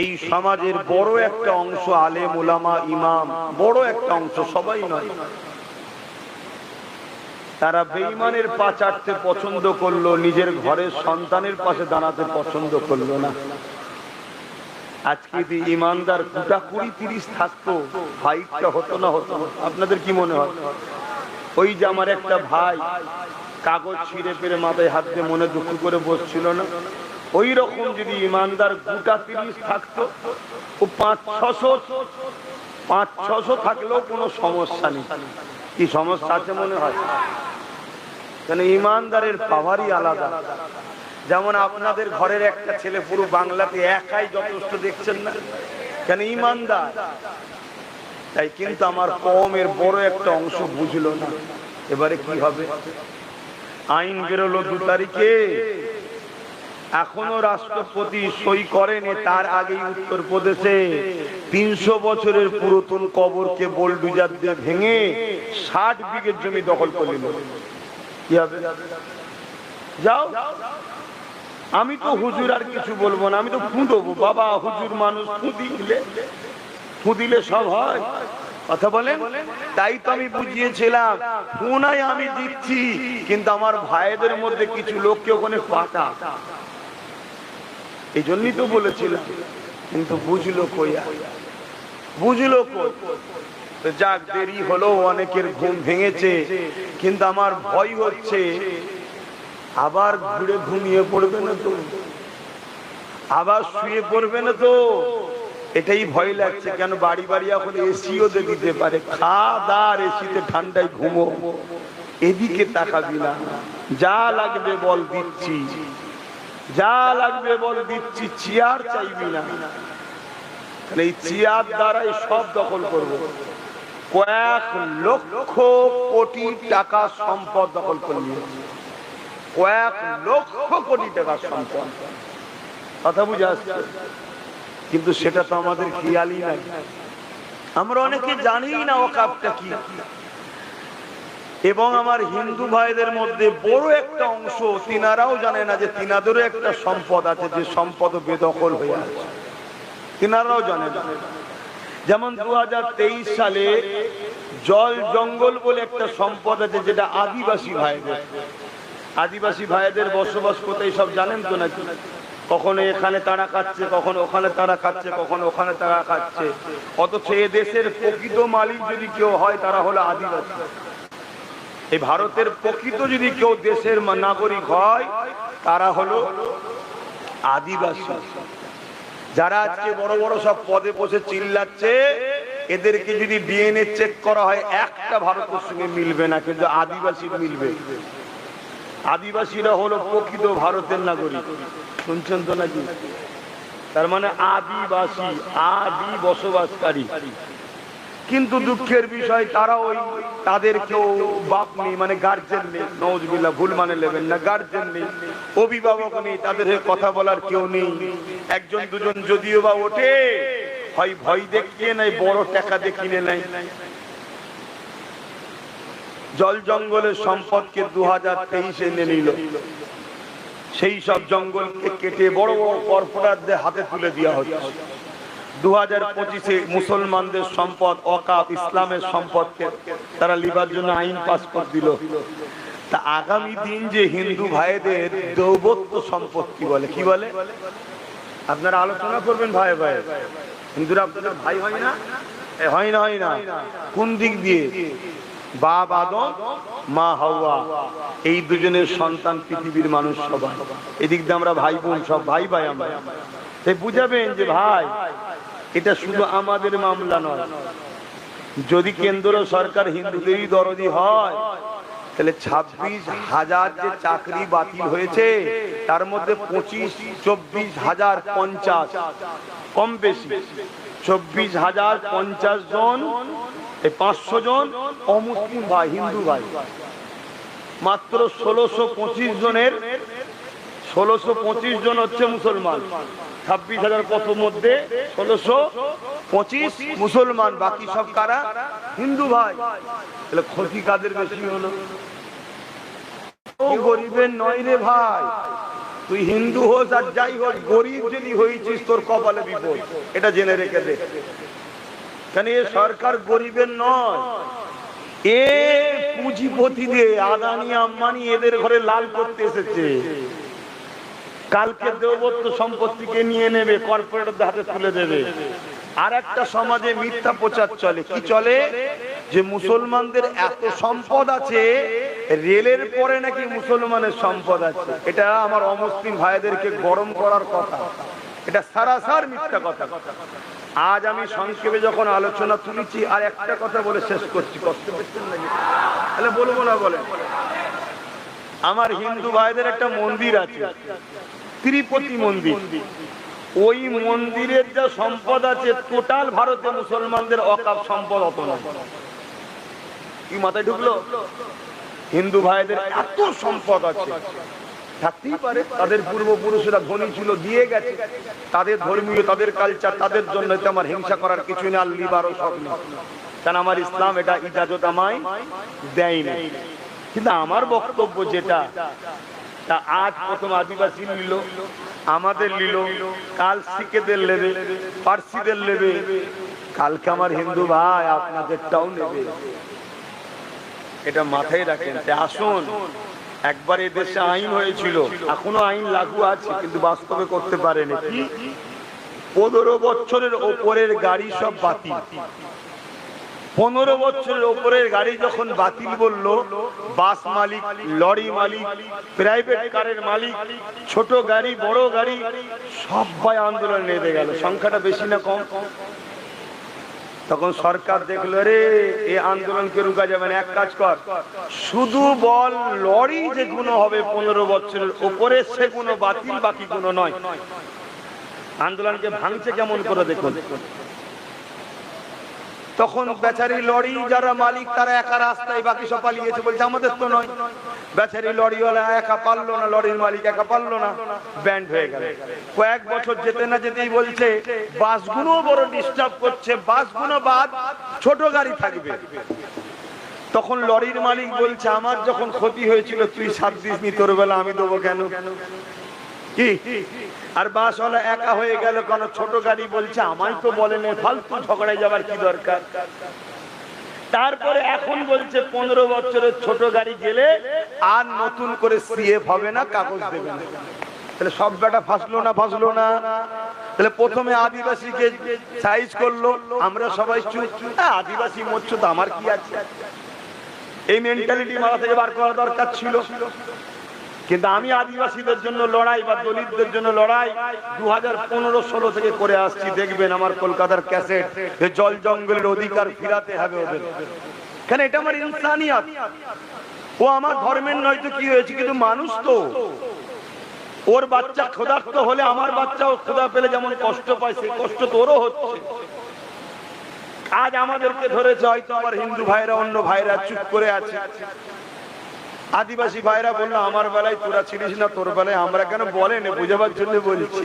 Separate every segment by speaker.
Speaker 1: এই সমাজের বড় একটা অংশ আলে মোলামা ইমাম, বড় একটা অংশ, সবাই নয়। তারা বেইমানের পা চাটতে পছন্দ করল, নিজের ঘরের সন্তানের পাশে দাঁড়াতে পছন্দ করল না। আজকে যদি ইমানদার কুটা কুড়ি তিরিশ থাকতো ফাইটটা হতো না হতো। আপনাদের কি মনে হয়? ওই যে আমার একটা ভাই, কাগজ ছিঁড়ে পেরে মাথায় হাত দিয়ে মনে দুঃখ করে বসছিল না? ওই রকম যদি ইমানদার গোটা তিরিশ থাকতো, ও পাঁচ ছশো পাঁচ ছশো থাকলেও কোনো সমস্যা নেই। কি সমস্যা আছে মনে হয়? কেন ইমানদারের পাওয়ারই আলাদা। যেমন আপনাদের ঘরের একটা ছেলে পুরো বাংলাতে একাই যথেষ্ট দেখছেন না। কেন ইমানদার? তাই কিন্তু আমার কমের বড় একটা অংশ বুঝলো না। এবারে কি হবে? আইন বেরোলো দু তারিখে। এখনও রাষ্ট্রপতি সই করেনি, তার আগেই উত্তরপ্রদেশে তিনশো বছরের পুরাতন কবরকে বোলডুজার দিয়ে ভেঙে ষাট বিঘের জমি দখল করে যাও। আমি তো হুজুর, আর কিছু বলব না, আমি তো ফুঁদবো। বাবা, হুজুর মানুষ ফুঁদি দিলে ফুঁদিলে সব হয়। কথা বলেন? তাই তো আমি বুঝিয়েছিলাম পুনাই আমি দিচ্ছি কিন্তু আমার ভাইদের মধ্যে কিছু লোককে ওখানে পাঠা এই জন্যই তো বলেছিলাম, কিন্তু বুঝলো কইয়া? বুঝলো কই? যাক, দেরি হলো, অনেকের ঘুম ভেঙেছে, কিন্তু আমার ভয় হচ্ছে, আবার ঘুরে ঘুমিয়ে পড়বে না তো? আবার শুয়ে পড়বে না তো? এটাই ভয় লাগছে, কেন বাড়ি বাড়ি এখন এসিও দিতে পারে? খা খাদার এসিতে ঠান্ডায় ঘুমো। এদিকে তাকাবি না। যা লাগবে বল দিচ্ছি। যা লাগবে বল দিচ্ছি, চেয়ার চাইবি না। এই চেয়ার দ্বারাই সব দখল করব। কয়েক লক্ষ কোটি টাকা সম্পদ দখল করে নিয়েছে কয়েক লক্ষ কোটি টাকা সম্পদ। কথা বুঝে আসছে? কিন্তু সেটা তো আমাদের খেয়ালই নাই। আমরা অনেকে জানি না ওকাপটা কি। এবং আমার হিন্দু ভাইদের মধ্যে বড় একটা অংশ, তিনারাও জানে না যে তিনাদেরও একটা সম্পদ আছে যে সম্পদ বেদখল হয়ে আছে। তিনারাও জানে না। যেমন দু হাজার তেইশ সালে জল জঙ্গল বলে একটা সম্পদ আছে যেটা আদিবাসী ভাইদের। আদিবাসী ভাইদের বসবাস কোথায় সব জানেন তো নাকি? কখনো এখানে তারা খাচ্ছে, কখনো ওখানে তারা খাচ্ছে, কখনো ওখানে তারা খাচ্ছে। অথচ এ দেশের প্রকৃত মালিক যদি কেউ হয়, তারা হলো আদিবাসী। এই ভারতের প্রকৃত যদি কেউ দেশের নাগরিক হয়, তারা হলো আদিবাসী। যারা আজকে বড় বড় সব পদে বসে চিল্লাচ্ছে, এদেরকে যদি ডিএনএ চেক করা হয়, একটা ভারতের সঙ্গে মিলবে না, কিন্তু আদিবাসী মিলবে। আদিবাসীরা হলো প্রকৃত ভারতের নাগরিক। শুনছেন তো নাকি? তার মানে আদিবাসী, আদি বসবাসকারী। কিন্তু দুঃখের বিষয়, তারা ওই তাদের কেউ বাপ নেই মানে গার্জেন নেই। নজবিল্লা ভুল মানে নেবেন না গার্জেন নেই। অভিভাবক নেই, তাদের কথা বলার কেউ নেই। একজন, দুজন যদিও বা ওঠে, হয় ভয় দেখিয়ে নাই বড় টাকা কিনে নেয়। জল জঙ্গলের সম্পদকে দু হাজার তেইশে এনে নিল। সেই সব জঙ্গলকে কেটে বড় বড় কর্পোরেটদের হাতে তুলে দেওয়া হচ্ছে। দু হাজার পঁচিশে মুসলমানদের সম্পদ অকাপ ইসলামের সম্পদকে তারা লিবার জন্য আইন পাস করে দিল। তা আগামী দিন যে হিন্দু ভাইদের দৌবত্য সম্পত্তি বলে? কি বলে? আপনারা আলোচনা করবেন ভাই ভাই। হিন্দুরা আপনাদের ভাই হয় না? হয় না হয় না। কোন দিক দিয়ে? বাপ আদম, মা হাওয়া। এই দুজনের সন্তান পৃথিবীর মানুষ সবাই। এদিক দিয়ে আমরা ভাই বোন সব, ভাই ভাই আমরা। তাই বুঝাবেন যে ভাই এটা শুধু আমাদের মামলা নয়। যদি কেন্দ্র সরকার হিন্দুদেরই দরদি হয়, তাহলে ছাব্বিশ হাজার যে চাকরি বাতিল হয়েছে, তার মধ্যে পঁচিশ, চব্বিশ হাজার পঞ্চাশ। কম বেশি। চব্বিশ হাজার পঞ্চাশ জন, এই পাঁচশো জন অমুসলিম ভাই, হিন্দু ভাই। মাত্র ষোলোশো পঁচিশ জনের ষোলোশো পঁচিশ জন হচ্ছে মুসলমান। ছাব্বিশ হাজার কত মধ্যে ষোলোশো পঁচিশ মুসলমান, বাকি সব কারা? হিন্দু ভাই। তাহলে ক্ষতি কাদের বেশি হলো? গরিবের নয় রে ভাই। তুই হিন্দু হোস আর যাই হোক, গরিব যদি হয়েছিস, তোর কপালে বিপদ। এটা জেনে রেখে দে। কেন এ সরকার গরিবের নয়? এ পুঁজিপতিদের, আদানি, আম্বানি এদের ঘরে লাল করতে এসেছে। কালকে দেবত্ব সম্পত্তিকে নিয়ে নেবে কর্পোরেটরদের হাতে তুলে দেবে। আর একটা সমাজে মিথ্যা প্রচার চলে। কি চলে? যে মুসলমানদের এত সম্পদ আছে, রেলের পরে নাকি মুসলমানের সম্পদ আছে। এটা আমার অমুসলিম ভাইদেরকে গরম করার কথা। এটা সারাসার মিথ্যা কথা। আজ আমি সংক্ষেপে যখন আলোচনা তুলেছি, আর একটা কথা বলে শেষ করছি। কষ্ট তাহলে বলব না বলে আমার হিন্দু ভাইদের একটা মন্দির আছে। তিরুপতি মন্দির। ওই মন্দিরের যা সম্পদ আছে, টোটাল ভারতে মুসলমানদের অকাপ সম্পদ অত নয়। কি মাথায় ঢুকলো? হিন্দু ভাইদের এত সম্পদ আছে। থাকতেই পারে, তাদের পূর্বপুরুষরা ধনী ছিল, দিয়ে গেছে। তাদের ধর্মীয়, তাদের কালচার তাদের জন্য আমার হিংসা করার কিছু আর লিবারও সব নেই। কারণ আমার ইসলাম এটা ইজাজত আমায় দেয় না কিন্তু আমার বক্তব্য যেটা তা আজ প্রথম আদিবাসী নিল। আমাদের নিল। কাল শিখেদের নেবে পার্সিদের নেবে কালকে আমার হিন্দু ভাই আপনাদেরটাও নেবে। এটা মাথায় রাখেন। আসুন, একবার এই দেশে আইন হয়েছিল। এখনও আইন লাগু আছে, কিন্তু বাস্তবে করতে পারেনি। পনেরো বছরের ওপরের গাড়ি সব বাতিল। পনেরো বছরের ওপরের গাড়ি যখন বাতিল বলল, বাস মালিক, লরি মালিক প্রাইভেট কারের মালিক, ছোট গাড়ি, বড় গাড়ি সবাই আন্দোলন নেমে গেল। সংখ্যাটা বেশি না কম? তখন সরকার দেখল রে এই আন্দোলনকে রুকা যাবে না, এক কাজ কর। শুধু বল, লরি যেগুলো হবে পনেরো বছরের ওপরে সেগুলো বাতিল, বাকি কোনো নয়। আন্দোলনকে ভাঙছে কেমন করে দেখুন? তখন বেচারি লরি যারা মালিক, তারা একা রাস্তায় বাকি সব পালিয়েছে বলছে, আমাদের তো নয়। বেচারি লরিওয়ালা একা পারল না লরির মালিক একা পারল না, ব্যান্ড হয়ে গেল। কয়েক বছর যেতে না যেতেই বলছে, বাসগুলো বড় ডিস্টার্ব করছে, বাসগুলো বাদ, ছোট গাড়ি থাকবে। তখন লরির মালিক বলছে, আমার যখন ক্ষতি হয়েছিল, তুই সাত দিস নি, তোর বেলা আমি দেবো কেন? কি? আর বাসওয়ালা একা হয়ে গেল কোন? ছোট গাড়ি বলছে, আমায় তো বলেন, ফালতু ঝগড়ায় যাবার কি দরকার? তারপরে এখন বলছে, পনেরো বছরের ছোট গাড়ি গেলে আর নতুন করে সিএফ হবে না, কাগজ দেবে না। তাহলে সব বেটা ফাঁসলো না ফাঁসলো না? তাহলে প্রথমে আদিবাসীকে সাইজ করল, আমরা সবাই আদিবাসী মরছো তো, আমার কি আছে? এই মেন্টালিটি মারা থেকে বার করা দরকার ছিল। কিন্তু আমি আদিবাসীদের জন্য লড়াই বা দলিতদের জন্য লড়াই দু হাজার পনেরো ষোলো থেকে করে আসছি। দেখবেন আমার কলকাতার ক্যাসেট জল জঙ্গলের অধিকার ফিরাতে হবে ওদের। কেন এটা আমার ইনসানিয়াত? ও আমার ধর্মের নয় তো কি হয়েছে? কিন্তু মানুষ তো। ওর বাচ্চা ক্ষুধার্ত হলে আমার বাচ্চাও ক্ষুধা পেলে যেমন কষ্ট পায়, সে কষ্ট তোরও হচ্ছে। আজ আমাদেরকে ধরেছে হয়তো আমার হিন্দু ভাইরা, অন্য ভাইরা চুপ করে আছে। আদিবাসী ভাইরা বলল, আমার বেলায় তোরা ছিলিস না, তোর বেলায় আমরা কেন বলেন? বুঝাবার জন্য বলছি।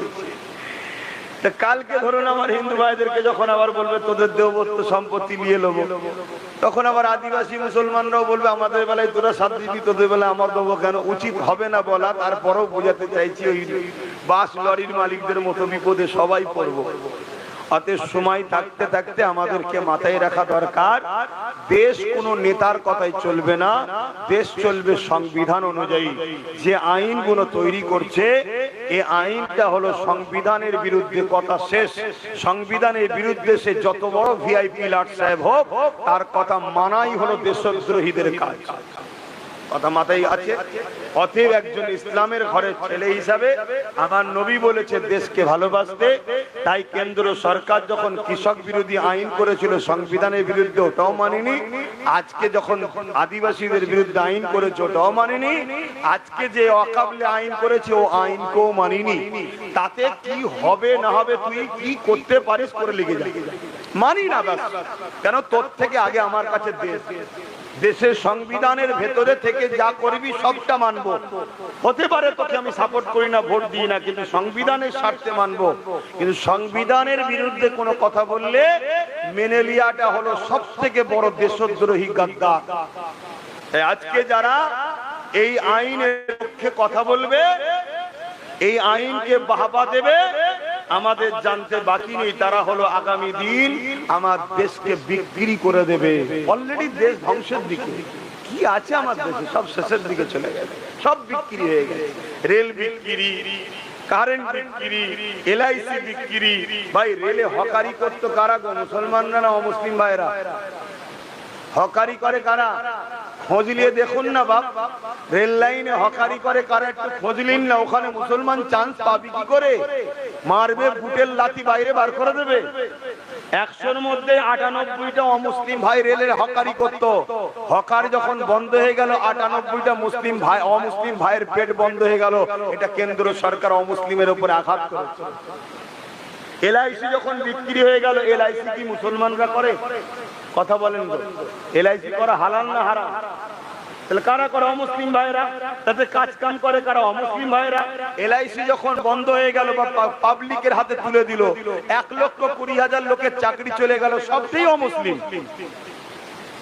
Speaker 1: কালকে ধরুন আমার হিন্দু ভাইদেরকে যখন আবার বলবে, তোদের দেবত্ব সম্পত্তি নিয়ে নেব তখন আবার আদিবাসী মুসলমানরাও বলবে, আমাদের বেলায় তোরা সাত দিবি, তোদের বেলায় আমার দেবো কেন? উচিত হবে না বলা, তারপরেও বোঝাতে চাইছি ওই বাস লরির মালিকদের মতো বিপদে সবাই পড়ব। অতএব সময় থাকতে থাকতে আমাদেরকে মাথায় রাখা দরকার। দেশ কোনো নেতার কথাই চলবে না। দেশ চলবে সংবিধান অনুযায়ী। যে আইনগুলো তৈরি করছে এই আইনটা হলো সংবিধানের বিরুদ্ধে কথা শেষ। সংবিধানের বিরুদ্ধে সে যত বড় ভিআইপি লাট সাহেব হোক, তার কথা মানাই হলো দেশদ্রোহীদের কাজ। কথা মাথায় আছে? অতএব একজন ইসলামের ঘরের ছেলে হিসাবে আমার নবী বলেছে, দেশকে ভালোবাসতে। তাই কেন্দ্র সরকার যখন কৃষক বিরোধী আইন করেছিল, সংবিধানের বিরুদ্ধে ওটাও মানিনি। আজকে যখন আদিবাসীদের বিরুদ্ধে আইন করেছে, ওটাও মানিনি। আজকে যে অকাবলে আইন করেছে, ও আইনকেও মানিনি। তাতে কি হবে, না হবে, তুই কি করতে পারিস করে লিখে যা। মানি না কেন? তোর থেকে আগে আমার কাছে দেশ দেশের সংবিধানের ভেতরে থেকে যা করবি সবটা মানবো। হতে পারে তোকে আমি সাপোর্ট করি না, ভোট দিই না, কিন্তু সংবিধানের স্বার্থে মানবো। কিন্তু সংবিধানের বিরুদ্ধে কোনো কথা বললে মেনে লিয়াটা হলো সব থেকে বড় দেশদ্রোহী গাদ্দা। আজকে যারা এই আইনের পক্ষে কথা বলবে, এই আইনকে বাহবা দেবে আমাদের জানতে বাকি নেই, তারা হলো আগামী দিন আমার দেশকে বিক্রি করে দেবে। অলরেডি দেশ ধ্বংসের দিকে। কি আছে আমার দেশে? সব শেষের দিকে চলে গেছে। সব বিক্রি হয়ে গেছে। রেল বিক্রি কারেন্ট বিক্রি এলআইসি বিক্রি। ভাই, রেলে হকারি করতো কারা গো? মুসলমানরা না অমুসলিম ভাইরা হকারি করে কারা? খোঁজলিয়ে দেখুন না বাপ। রেল লাইনে হকারি করে কারা? একটু খোঁজলিন না, ওখানে মুসলমান চান্স পাবি কি করে? মারবে, বুটের লাতি বাইরে বার করে দেবে। একশোর মধ্যে আটানব্বইটা অমুসলিম ভাই রেলের হকারি করত। হকার যখন বন্ধ হয়ে গেল, আটানব্বইটা মুসলিম ভাই, অমুসলিম ভাইয়ের পেট বন্ধ হয়ে গেল। এটা কেন্দ্র সরকার অমুসলিমের উপরে আঘাত করেছে। এলআইসি যখন বিক্রি হয়ে গেল, এলআইসি কি মুসলমানরা করে? কথা বলেন এলআইসি করা হালাল না হারাম? তাহলে কারা করে? অমুসলিম ভাইরা তাতে কাজ কাম করে কারা? অমুসলিম ভাইরা এলআইসি যখন বন্ধ হয়ে গেল বা পাবলিকের হাতে তুলে দিল, এক লক্ষ কুড়ি হাজার লোকের চাকরি চলে গেল, সবটাই অমুসলিম।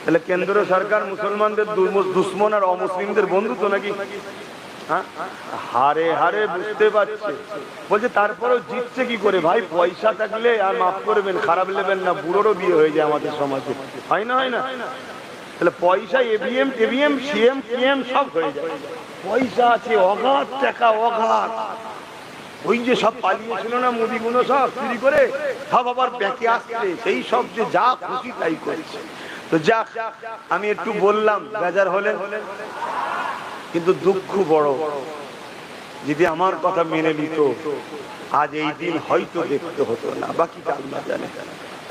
Speaker 1: তাহলে কেন্দ্র সরকার মুসলমানদের দুশ্মন আর অমুসলিমদের বন্ধু তো নাকি? হারে হারে বুঝতে পারছে। বলছে, তারপরেও জিতছে কি করে? ভাই, পয়সা থাকলে আর মাফ করবেন খারাপ নেবেন না, বুড়োরও বিয়ে হয়ে যায় আমাদের সমাজে। হয় না হয় না? তাহলে পয়সা, এভিএম, টেভিএম, সিএম, পিএম সব হয়ে যায়। পয়সা আছে, অগাধ টাকা, অগাধ। ওই যে সব পালিয়েছিল না মুদিগুলো সব, চুরি করে, সব আবার ব্যাকে আসছে। সেই সব যে যা খুশি তাই করেছে। তো যাক, আমি একটু বললাম, বেজার হলে। কিন্তু দুঃখ বড়, যদি আমার কথা মেনে নিত, আজ এই দিন হয়তো দেখতে হতো না, বাকি আল্লাহ জানে।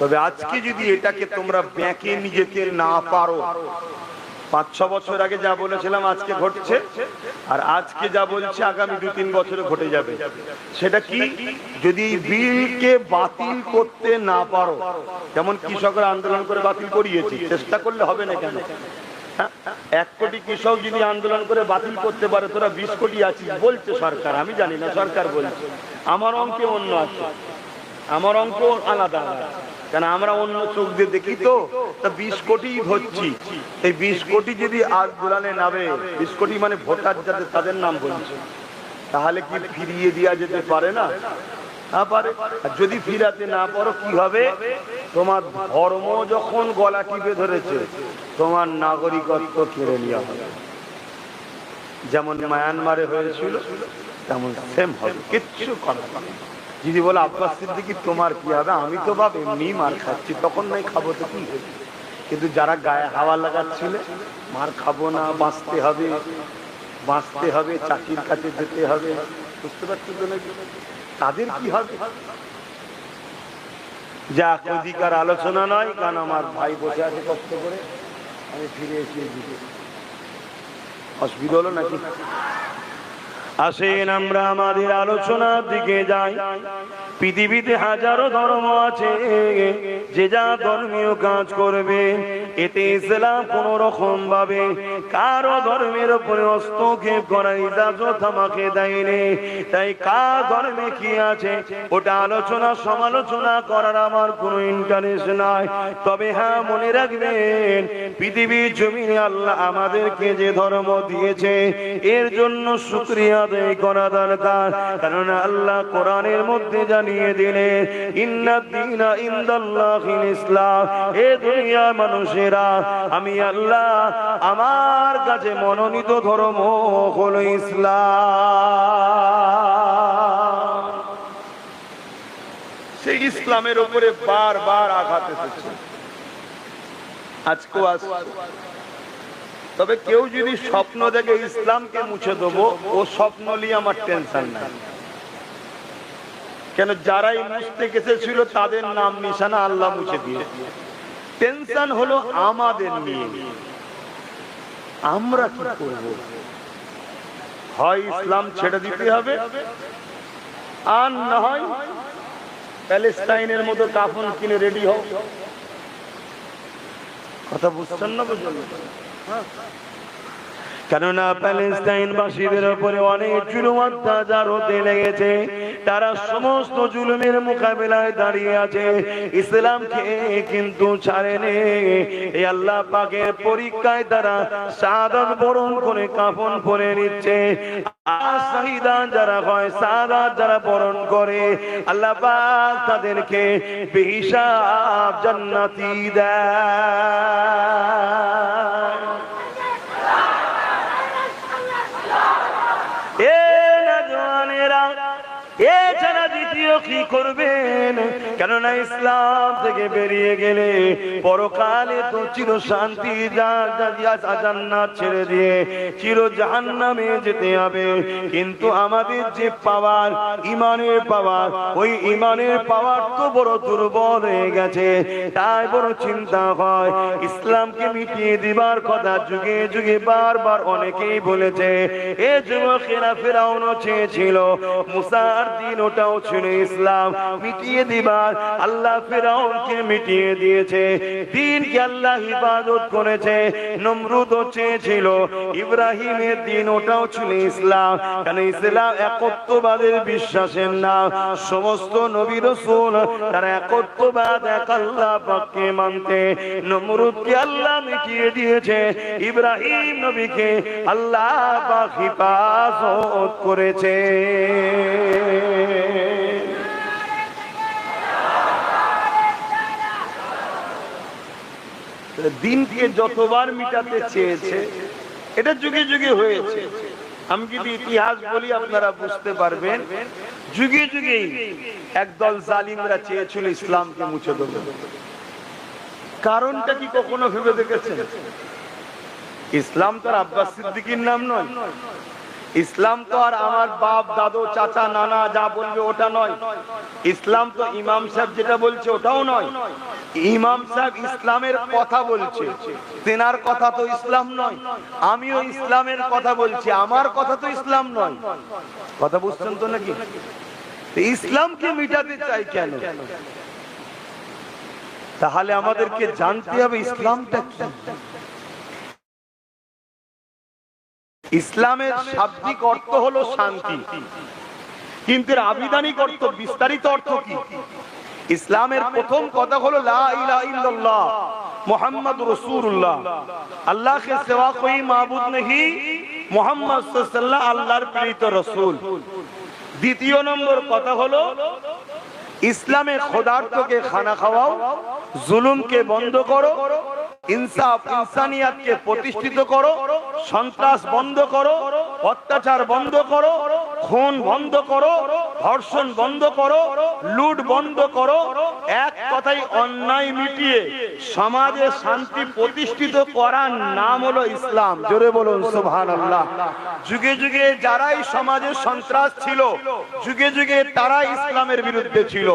Speaker 1: তবে আজকে যদি এটাকে তোমরা ব্যাকে নিজেকে না পারো, পাঁচ, ছ বছর আগে যা বলেছিলাম আজকে ঘটছে, আর আজকে যা বলছে আগামী দু, তিন বছরে ঘটে যাবে। সেটা কি? যদি বিলকে বাতিল করতে না পারো, যেমন কৃষকরা আন্দোলন করে বাতিল করিয়েছি, চেষ্টা করলে হবে না কেন? এক কোটি কৃষক যদি আন্দোলন করে বাতিল করতে পারে, তোরা বিশ কোটি আছিস বলছে সরকার। আমি জানি না, সরকার বলছে। আমার অঙ্কে অন্য আছে। আমার অঙ্ক আলাদা আলাদা। কেন, আমরা অন্য চোখ দিয়ে দেখি তো, তা বিশ কোটি ধরছি। এই বিশ কোটি যদি আজ দোলানে নামে, বিশ কোটি মানে ভোটার যাদের, তাদের নাম বলছে। তাহলে কি ফিরিয়ে দেওয়া যেতে পারে না? না পারে। যদি ফিরাতে না পারো, কি হবে? তোমার ধর্ম যখন গলা টিপে ধরেছে, তোমার নাগরিকত্ব কেড়ে নেওয়া হবে। যেমন মায়ানমারে হয়েছিল, তেমন সেম হবে। কিচ্ছু নেই। যদি বলে, আব্বাস সিদ্দিকি, তোমার কি হবে? আমি তো বাপ এমনি মার খাচ্ছি, তখন নাই খাব তো কি কিন্তু যারা গায়ে হাওয়া লাগাচ্ছিলে, মার খাব না, বাঁচতে হবে। বাঁচতে হবে, চাকরির কাছে যেতে হবে। বুঝতে পারছি তো নাকি? তাদের কি হবে? যা অধিকার আলোচনা নয়, কারণ আমার ভাই বসে আছে কষ্ট করে। আমি ফিরে এসে অসুবিধা হলো নাকি? আসেন আমরা আমাদের আলোচনার দিকে যাই। পৃথিবীতে হাজারো ধর্ম আছে, যে যা ধর্মীয় কাজ করবে। এতে ইসলাম কোন রকম ভাবে কারও ধর্মের উপরে হস্তক্ষেপ করার ইজাজত আমাকে দেয়নি। তাই কার ধর্মে কি আছে, ওটা আলোচনা, সমালোচনা করার আমার কোনো ইন্টারেস্ট নাই। তবে হ্যাঁ মনে রাখবেন, পৃথিবীর জমিনে আল্লাহ আমাদেরকে যে ধর্ম দিয়েছে, এর জন্য শুক্রিয়া করা দরকার কারণ আল্লাহ কোরআনের মধ্যে জানিয়ে ইসলাম। এ দুনিয়া মানুষেরা, আমি আল্লাহ আমার কাছে মনোনীত ধর্ম হলো ইসলাম। সেই ইসলামের উপরে বারবার আঘাত এসেছে। আজকেও আসছে। তবে কেউ যদি স্বপ্ন দেখে ইসলামকে মুছে দেবো, ও স্বপ্ন নিয়ে আমার টেনশন নাই। কেন যারাই মুছতে গেছিল তাদের নাম নিশানা আল্লাহ মুছে দিয়ে টেনশন হলো আমাদের নিয়ে। আমরা কি করব? হয় ইসলাম ছেড়ে দিতে হবে, আর না হয় প্যালেস্টাইনের মতো কাফন কিনে রেডি হও। কথা বুঝছেন না বুঝলেন? Huh? কেননা প্যালেস্টাইন বাসীদের উপরে অনেক জুলুম, অত্যাচার হতে লেগেছে। তারা সমস্ত জুলুমের মোকাবেলায় দাঁড়িয়ে আছে। ইসলামকে কিন্তু ছাড়েনি। এই আল্লাহ পাকের পরীক্ষায় তারা সাদত বরণ করে কাফন পরে নিচ্ছে। যারা হয়, সাদা যারা বরণ করে, আল্লাহ পাক তাদেরকে বেহিসাব জান্নাতি দেয়। এছাড়া দ্বিতীয় কি করবেন? কেননা ইসলাম থেকে বেরিয়ে গেলে পরকালে তো চির শান্তি জান্নাত ছেড়ে দিয়ে চির জাহান্নামে যেতে হবে। কিন্তু আমাদের যে পাওয়ার, ইমানের পাওয়ার, ওই ইমানের পাওয়ার তো বড় দুর্বল হয়ে গেছে। তাই বড় চিন্তা হয়, ইসলামকে মিটিয়ে দিবার কথা যুগে যুগে বারবার অনেকেই বলেছে, এ যুবকেরা ফেরাউনও চেয়েছিল, মুসার দিন ওটাও ছিল ইসলাম মিটিয়ে দিবার, আল্লাহ ফেরাউনকে মিটিয়ে দিয়েছে। দিনকে আল্লাহ ইবাদত করেছে, নমরুদও চেয়েছিল। ইব্রাহিমের দিন ওটাও ছিল ইসলাম। কারণ ইসলাম একত্ববাদের বিশ্বাসের নাম। সমস্ত নবী রসুল তারা একত্ববাদ এক আল্লাহ পাককে মানতে নমরুদকে আল্লাহ মিটিয়ে দিয়েছে। ইব্রাহিম নবীকে আল্লাহ পাক হিফাজত করেছে। দিনকে যতবার মিটাতে চেয়েছে এটা যুগে যুগে হয়েছে। আমি যদি ইতিহাস বলি আপনারা বুঝতে পারবেন যুগে যুগে একদল জালিমরা চেয়েছিল ইসলামকে মুছে দেবে কারণটা কি কখনো ভেবে দেখেছেন? ইসলাম তার আব্বাস সিদ্দিকির নাম নয়। ইসলাম তো আর আমার বাপ, দাদু, চাচা, নানা, যা বলবে ওটা নয়। ইসলাম তো ইমাম সাহেব যেটা বলছে ওটাও নয়। ইমাম সাহেব ইসলামের কথা বলছে। তেনার কথা তো ইসলাম নয়। আমিও ইসলামের কথা বলছি। আমার কথা তো ইসলাম নয়। কথা বুঝছেন তো নাকি? ইসলামকে মিটাতে চাই কেন? তাহলে আমাদেরকে জানতে হবে ইসলামটা কি? ইসলামের শাব্দিক অর্থ হলো শান্তি। কিন্তু এর আবিধানিক অর্থ, বিস্তারিত অর্থ কি? ইসলামের প্রথম কথা হলো লাহ মোহাম্মদ রসুল্লাহ আল্লাহকে সেবা কই মাহবুদ নেহি? মোহাম্মদ আল্লাহর প্রেরিত রসুল। দ্বিতীয় নম্বর কথা হলো, ইসলামে খোদার্থকে খানা খাওয়াও, জুলুমকে বন্ধ করো ইনসাফ ইনসানিয়াতকে প্রতিষ্ঠিত করো, সন্ত্রাস বন্ধ করো, অত্যাচার বন্ধ করো, খুন বন্ধ করো, ধর্ষণ বন্ধ করো, লুট বন্ধ করো, এক কথাই অন্যায় মিটিয়ে সমাজে শান্তি প্রতিষ্ঠিত করার নাম হলো ইসলাম। জোরে বলুন, সুবহানাল্লাহ। যুগে যুগে যারাই সমাজে সন্ত্রাস ছিল, যুগে যুগে তারাই ইসলামের বিরুদ্ধে ছিল।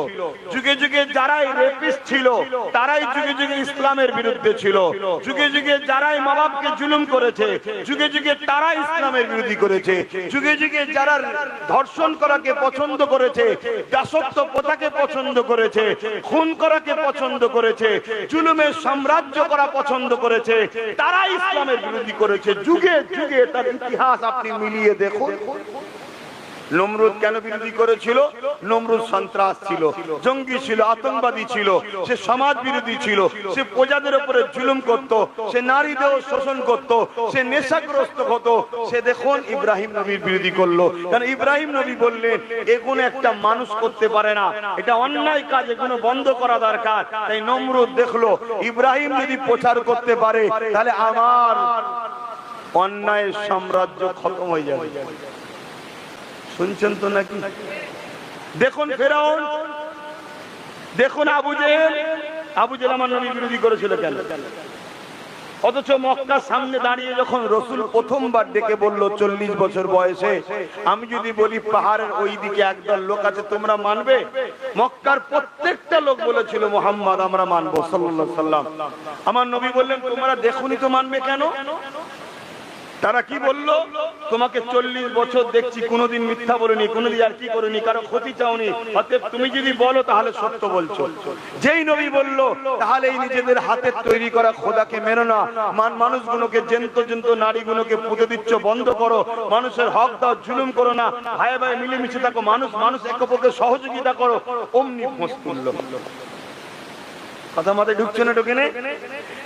Speaker 1: যুগে যুগে যারাই রেপিস্ট ছিল, তারাই যুগে যুগে ইসলামের বিরুদ্ধে ছিল। যুগে যুগে যারাই মা বাপকে জুলুম করেছে, যুগে যুগে তারা ইসলামের বিরোধী করেছে, যুগে যুগে যারা ধর্ষণ করাকে পছন্দ করেছে, দাসত্ব প্রথাকে পছন্দ করেছে, খুন করাকে পছন্দ করেছে, জুলুমের সাম্রাজ্য করা পছন্দ করেছে তারা ইসলামের বিরোধী করেছে। যুগে যুগে তার ইতিহাস আপনি মিলিয়ে দেখুন। নমরুদ কেন বিরোধী করেছিল? নমরুদ সন্ত্রাস ছিল, জঙ্গি ছিল, আতঙ্কবাদী ছিল, সে সমাজ বিরোধী ছিল, সে প্রজাদের উপরে জুলুম করত, সে নারীদের শোষণ করত, সে নেশাগ্রস্ত হতো, সে দেখুন ইব্রাহিম নবীর বিরোধী করল। কারণ ইব্রাহিম নবী বললেন এগুলো একটা মানুষ করতে পারে না। এটা অন্যায় কাজ এগুলো বন্ধ করা দরকার। তাই নমরুদ দেখল, ইব্রাহিম যদি প্রচার করতে পারে, তাহলে আমার অন্যায়ের সাম্রাজ্য খতম হয়ে যাবে। শুনছেন তো নাকি? দেখুন ফেরাউন দেখুন আবু জেহেল। আবু জেহেল আমার নবী বিরোধী করেছিল কেন? অথচ মক্কার সামনে দাঁড়িয়ে যখন রসুল প্রথমবার ডেকে বলল চল্লিশ বছর বয়সে আমি যদি বলি পাহাড়ের ওই দিকে একদল লোক আছে তোমরা মানবে? মক্কার প্রত্যেকটা লোক বলেছিল মোহাম্মদ আমরা মানবো। সাল্লাহ সাল্লাম। আমার নবী বললেন তোমরা দেখুনি তো মানবে কেন? তারা কি বলল? তোমাকে চল্লিশ বছর দেখছি, কোনোদিন মিথ্যা বলিনি, কোনোদিন আর কি করিনি, কারও ক্ষতি চাওনি। অতএব তুমি যদি বলো, তাহলে সত্য বলছো। যেই নবী বলল তাহলে এই নিজেদের হাতের তৈরি করা খোদাকে মেনো না। মান মানুষগুলোকে জেন্ত জেন্ত নারীগুলোকে পুঁতে দিচ্ছ, বন্ধ করো। মানুষের হক দাও, জুলুম করো না। ভাই ভাই মিলেমিশে থাকো। মানুষ মানুষ একে সহযোগিতা করো। অমনি ফোঁস কথা মতে ঢুকছে না ঢুকে?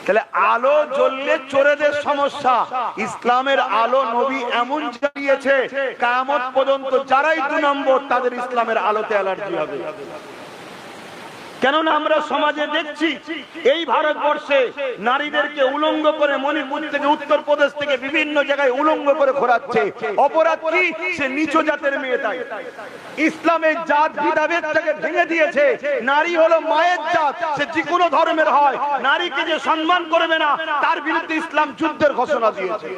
Speaker 1: তাহলে আলো জ্বললে চোরেদের সমস্যা ইসলামের আলো নবী এমন জ্বালিয়েছে কামত পর্যন্ত যারাই দু নম্বর, তাদের ইসলামের আলোতে অ্যালার্জি হবে কেননা আমরা সমাজে দেখছি এই ভারতবর্ষে নারীদেরকে উলঙ্গ করে মণিপুর থেকে উত্তরপ্রদেশ থেকে বিভিন্ন জায়গায় উলঙ্গ করে ঘোরাচ্ছে। অপরাধ কি? সে নিচ জাতের মেয়ে তাই। ইসলামের জাত ভেদাভেদটাকে ভেঙে দিয়েছে। নারী হলো মায়ের জাত, সে যে কোনো ধর্মের হয়। নারীকে যে সম্মান করবে না, তার বিরুদ্ধে ইসলাম যুদ্ধের ঘোষণা দিয়েছে।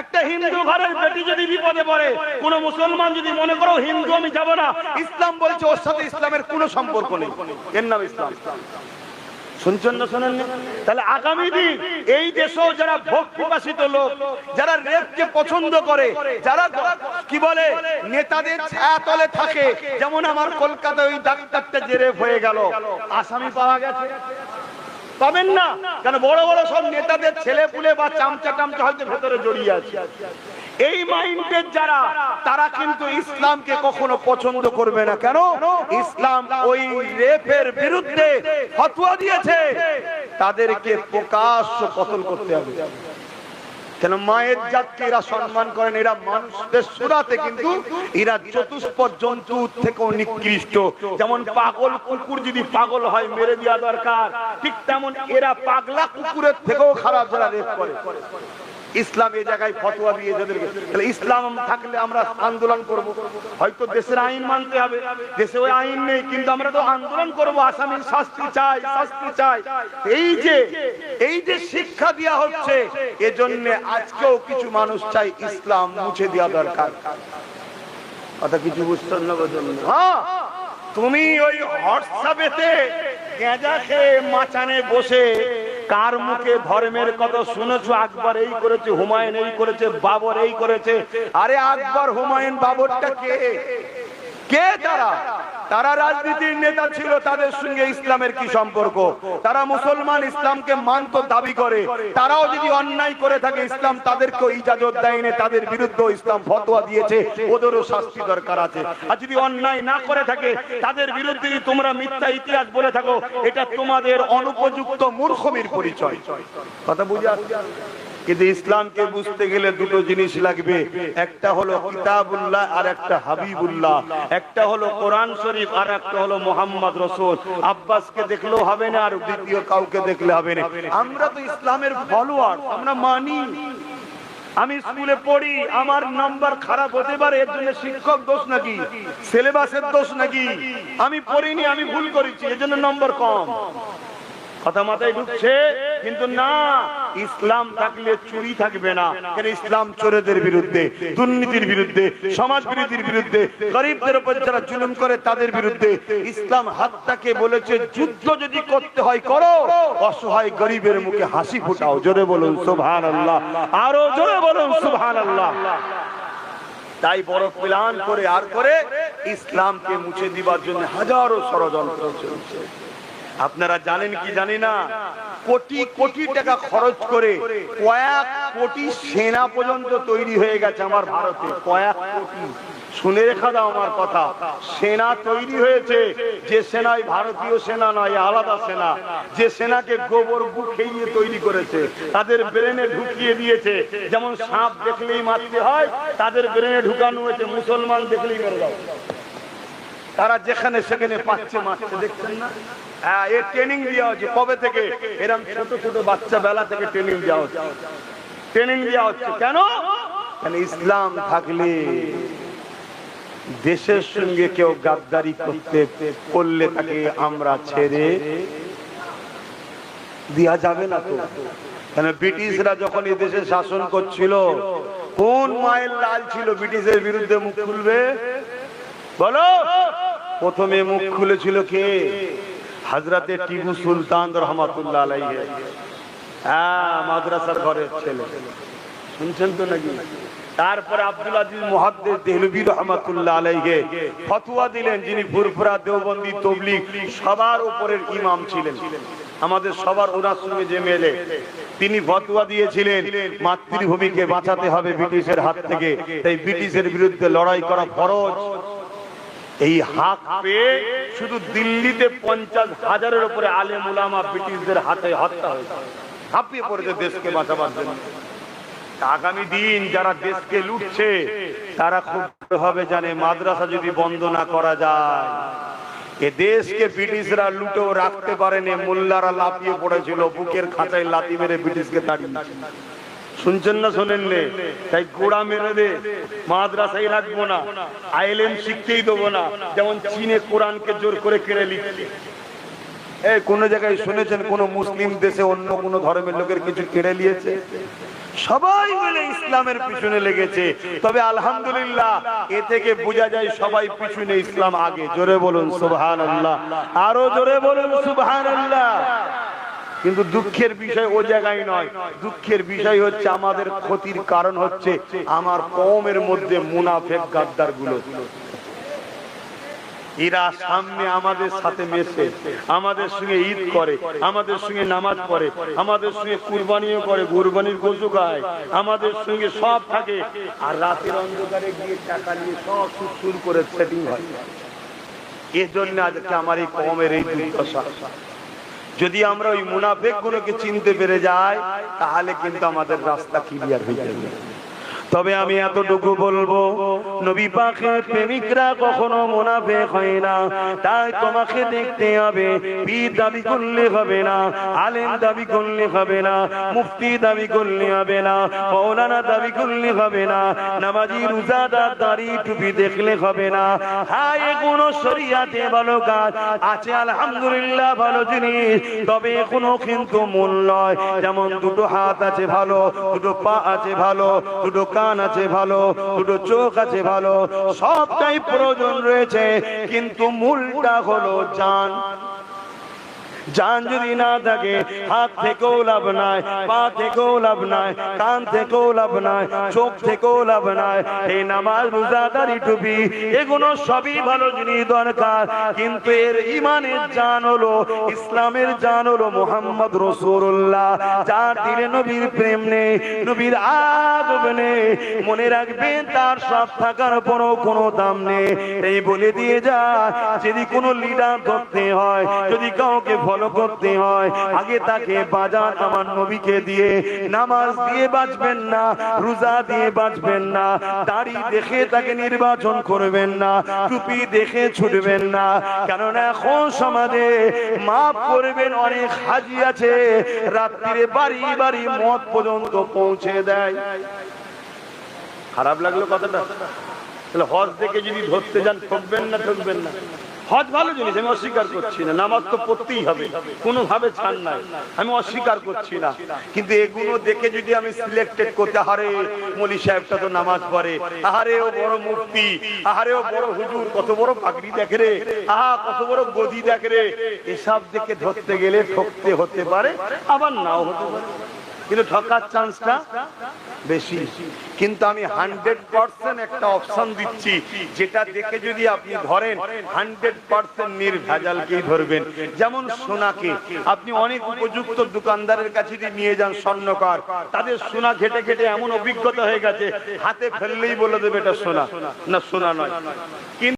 Speaker 1: একটা হিন্দু ঘরের বেটি যদি বিপদে পড়ে, কোন মুসলমান যদি মনে করো হিন্দু, আমি যাব না। ইসলাম বলছে ওর সাথে ইসলামের কোনো সম্পর্ক নেই। এর নাম ইসলাম। শুনছেন না শোনেন তাহলে আগামী দিন এই দেশেও যারা ভোগ প্রকাশিত লোক, যারা রেপকে পছন্দ করে, যারা কি বলে, নেতাদের ছায়া তলে থাকে, যেমন আমার কলকাতায় ওই ডাক্তারটা যে রেপ হয়ে গেল, আসামি পাওয়া গেছে। পাবেন না। কেন বড় বড় সব নেতাদের ছেলে পুলে বা চামচা টামচা হয়তো ভেতরে জড়িয়ে আছে। এই মাইন্ডের যারা, তারা কিন্তু ইসলামকে কখনো পছন্দ করবে না। কেন? ইসলাম ওই রেপের বিরুদ্ধে ফতোয়া দিয়েছে। তাদেরকে প্রকাশ্য কতল করতে হবে। কেন মায়ের জাতকে এরা সম্মান করেন? এরা মানুষদের সুরাতে কিন্তু এরা চতুষ্পদ জন্তু থেকেও নিকৃষ্ট। যেমন পাগল কুকুর যদি পাগল হয়, মেরে দেওয়া দরকার। ঠিক তেমন এরা পাগলা কুকুরের থেকেও খারাপ যারা রেপ করে। ইসলাম এই জায়গায় ফতোয়া দিয়ে যাদেরকে, তাহলে ইসলাম থাকলে আমরা আন্দোলন করব। হয়তো দেশের আইন মানতে হবে, দেশে ওই আইন নেই, কিন্তু আমরা তো আন্দোলন করব, আসামির শাস্তি চাই শাস্তি চাই। এই যে এই যে শিক্ষা দেওয়া হচ্ছে, এজন্য আজকেও কিছু মানুষ চাই ইসলাম মুছে দেওয়া দরকার। কথা কিছু না? হ্যাঁ? তুমি ওই হোয়াটসঅ্যাপেতে গেঁজা খেয়ে মাচানে বসে কার মুখে ধর্মের কথা শুনেছো? আকবর এই করেছে, হুমায়ুন এই করেছে, বাবর এই করেছে। আরে আকবর, হুমায়ুন, বাবরটা কে? কে তারা? তারা রাজনীতির নেতা ছিল, তাদের সঙ্গে ইসলামের কি সম্পর্ক? তারা মুসলমান, ইসলামকে মানত, দাবি করে। তারাও যদি অন্যায় করে থাকে, ইসলাম তাদেরকে ইজাজত দেয়নি তাদের বিরুদ্ধে ইসলাম ফতোয়া দিয়েছে, ওদেরও শাস্তি দরকার আছে। আর যদি অন্যায় না করে থাকে, তাদের বিরুদ্ধে যদি তোমরা মিথ্যা ইতিহাস বলে থাকো, এটা তোমাদের অনুপযুক্ত মূর্খমির পরিচয়। কথা বুঝে? কিন্তু ইসলামকে বুঝতে গেলে দুটো জিনিস লাগবে। একটা হলো কিতাবুল্লাহ আর একটা হাবিবুল্লাহ। একটা হলো কোরআন শরীফ আর একটা হলো মোহাম্মদ রসুল। আব্বাসকে দেখলেও হবে না আর দ্বিতীয় কাউকে দেখলে হবে না। আমরা তো ইসলামের ফলোয়ার, আমরা মানি। আমি স্কুলে পড়ি, আমার নাম্বার খারাপ হতে পারে, এর জন্য শিক্ষক দোষ নাকি? সিলেবাসের দোষ নাকি? আমি পড়িনি, আমি ভুল করেছি, এর জন্য নম্বর কম। কথা মাথায় ঢুকছে, কিন্তু না, ইসলাম থাকলে চুরি থাকবে না। কেন ইসলাম চোরেদের বিরুদ্ধে, দুর্নীতির বিরুদ্ধে সমাজ বিরোধীর বিরুদ্ধে, গরিবদের উপর যারা জুলুম করে তাদের বিরুদ্ধে ইসলাম হাতটাকে বলেছে, যুদ্ধ যদি করতে হয় করো, অসহায় গরিবের মুখে হাসি ফুটাও। জোরে বলুন সুবহান আল্লাহ আরও জোরে বলুন সুবহান আল্লাহ তাই বড় প্ল্যান করে আর করে ইসলামকে মুছে দিবার জন্য হাজারো ষড়যন্ত্র চলছে। আপনারা জানেন কি জানি না? কোটি কোটি টাকা খরচ করে কয়েক কোটি সেনা পর্যন্ত তৈরি হয়ে গেছে আমার ভারতে। কয়েক কোটি। শুনে রেখা দাও আমার কথা। সেনা তৈরি হয়েছে। যে সেনাই ভারতীয় সেনা নয়, আলাদা সেনা। যে সেনাকে গোবর খেয়ে তৈরি করেছে, তাদের ব্রেনে ঢুকিয়ে দিয়েছে। যেমন সাপ দেখলেই মারতে হয়, তাদের ব্রেনে ঢুকানো হয়েছে। মুসলমান দেখলেই মেরে দাও। তারা যেখানে সেখানে পাচ্ছে মারছে, দেখছেন না? হ্যাঁ এর ট্রেনিং দেওয়া হচ্ছে। কবে থেকে? এরকম ছোট ছোট বাচ্চা বেলা থেকে ট্রেনিং দেওয়া হচ্ছে। ট্রেনিং দেওয়া হচ্ছে। কেন? কেন ইসলাম থাকলে দেশের সঙ্গে কেউ গাদ্দারি করতে, করলে তাকে আমরা ছেড়ে দেওয়া যাবে না তো। কেন ব্রিটিশরা যখন এই দেশে শাসন করছিল, কোন মায়ের লাল ছিল ব্রিটিশের বিরুদ্ধে মুখ খুলবে? বলো, প্রথমে মুখ খুলেছিল কে? হাজরাতে টিপু সুলতান রহমাতুল্লাহ হ্যাঁ মাদ্রাসার ঘরের ছেলে। শুনছেন তো নাকি? তারপরে আব্দুল আজিজ রহমাতুল্লাহ দিলেন, যিনি ফুরফুরা, দেওবন্দি সবার উপরের ইমাম ছিলেন। আমাদের সবার ওনার সঙ্গে যে মেলে, তিনি ফতোয়া দিয়েছিলেন, মাতৃভূমিকে বাঁচাতে হবে ব্রিটিশের হাত থেকে। তাই ব্রিটিশের বিরুদ্ধে লড়াই করা ফরজ। এই হাক পেয়ে শুধু দিল্লিতে পঞ্চাশ হাজারের উপরে আলেম উলামা ব্রিটিশদের হাতে হত্যা হয়েছে। ঝাঁপিয়ে পড়েছে দেশকে বাঁচাবার জন্য। আগামী দিন যারা দেশকে লুটছে, তারা খুব ভাবে জানে মাদ্রাসা যদি বন্ধ না করা যায়। এ দেশকে ব্রিটিশরা লুটেও রাখতে পারেনি, মোল্লারা লাফিয়ে পড়েছিল, বুকের খাঁচায় লাথি মেরে ব্রিটিশকে তাড়িয়ে শুনছেন না শোনেন নে তাই গোড়া মেরে দে মাদ্রাসাই রাখব না আইলেন শিখতেই দেবো না, যেমন চীনে কোরআনকে জোর করে কেড়ে লিখছে এই কোনো জায়গায় শুনেছেন কোনো মুসলিম দেশে অন্য কোনো ধর্মের লোকের কিছু কেড়ে নিয়েছে? সবাই মিলে ইসলামের পিছনে লেগেছে। তবে আলহামদুলিল্লাহ, এ থেকে বোঝা যায় সবাই পিছনে ইসলাম আগে। জোরে বলুন সুবহান আল্লাহ আরও জোরে বলুন সুবহান আল্লাহ কিন্তু দুঃখের বিষয় ও জায়গায় নয়। দুঃখের বিষয় হচ্ছে, আমাদের ক্ষতির কারণ হচ্ছে, আমার কমের মধ্যে মুনাফেক গাদ্দারগুলো এরা সামনে আমাদের সাথে মেশে, আমাদের সঙ্গে ঈদ করে, আমাদের সঙ্গে নামাজ পড়ে, আমাদের সঙ্গে কুরবানিও করে, কুরবানির গোসু খায়, আমাদের সঙ্গে সব থাকে। আর রাতের অন্ধকারে গিয়ে টাকা নিয়ে সব সুর করে সেটিং হয়। এর জন্য আজকে আমার এই কমের এই দুর্দশা। যদি আমরা ওই মুনাফেক গুলোকে চিনতে পেরে যাই, তাহলে কিন্তু আমাদের রাস্তা ক্লিয়ার হয়ে যাবে। তবে আমি এতটুকু বলব, নবী পাখের প্রেমিকরা কখনো মুনাফেক হয় না। তাই তোমাকে দেখতে হবে, পীর দাবি করলে হবে না, আলেম দাবি করলে হবে না, মুফতি দাবি করলে হবে না, মৌলানা দাবি করলে হবে না, নামাজি রোজাদার দাড়ি টুপি দেখলে হবে না। হ্যাঁ এগুলো শরিয়াতে ভালো কাজ আছে, আলহামদুলিল্লাহ ভালো জিনিস, তবে এখনও কিন্তু মূল নয়। যেমন দুটো হাত আছে ভালো, দুটো পা আছে ভালো, দুটো কান আছে ভালো দুটো চোখ আছে ভালো সবটাই প্রয়োজন রয়েছে। কিন্তু মূলটা হলো জান। জান যদি না থাকে হাত থেকেও লাভ নাই, পা থেকেও লাভ নাই, কান থেকেও লাভ নাই, চোখ থেকেও লাভ নাই। এই নামাজ রোজাদারি টুপি, এগুলো সবই ভালো জিনিস দরকার। কিন্তু এর ইমানের জান হলো, ইসলামের জান হলো মোহাম্মদ রসুল্লাহ। যার দিলে নবীর প্রেম নেই, নবীর আদব নেই। মনে রাখবেন, তার সব থাকার পরও কোনো দাম নেই। এই বলে দিয়ে যা, যদি কোনো লিডার ধরতে হয়, যদি কাউকে ফলো করতে হয়। আগে তাকে বাজার আমার নবীকে দিয়ে নামাজ দিয়ে বাঁচবেন না, রোজা দিয়ে বাঁচবেন না, দাড়ি দেখে তাকে নির্বাচন করবেন না, টুপি দেখে ছুটবেন না। কেননা এখন সমাজে মাফ করবেন অনেক হাজি আছে, রাত্রিরে বাড়ি বাড়ি মদ পর্যন্ত পৌঁছে দেয়। খারাপ লাগল কথাটা? তাহলে হজ দেখে যদি ধরতে যান, ঠকবেন না ঠকবেন না? হজ ভালো জিনিস, আমি অস্বীকার করছি না। নামাজ তো পড়তেই হবে। কোনোভাবে ছাড় নাই। আমি অস্বীকার করছি না। কিন্তু এগুলো দেখে যদি আমি সিলেক্টেড করতে হারে মলি সাহেবটা তো নামাজ পড়ে। আহারে, ও বড় মুক্তি আহারে, ও বড় হুজুর, কত বড় পাগড়ি দেখে রে। আহা, কত বড় গদি দেখে রে। এসব দেখে ধরতে গেলে ঠকতে হতে পারে, আবার নাও হতে পারে। কিন্তু ঠকার চান্সটা বেশি। কিন্তু আমি হান্ড্রেড পার্সেন্ট একটা অপশন দিচ্ছি, যেটা দেখে যদি আপনি ধরেন হান্ড্রেড পার্সেন্ট নির্ভেজালকেই ধরবেন? যেমন সোনাকে, আপনি অনেক উপযুক্ত দোকানদারের কাছে নিয়ে যান স্বর্ণকার, তাদের সোনা ঘেটে ঘেটে এমন অভিজ্ঞতা হয়ে গেছে, হাতে ফেললেই বলে দেবে এটা সোনা। না, সোনা নয়। কিন্তু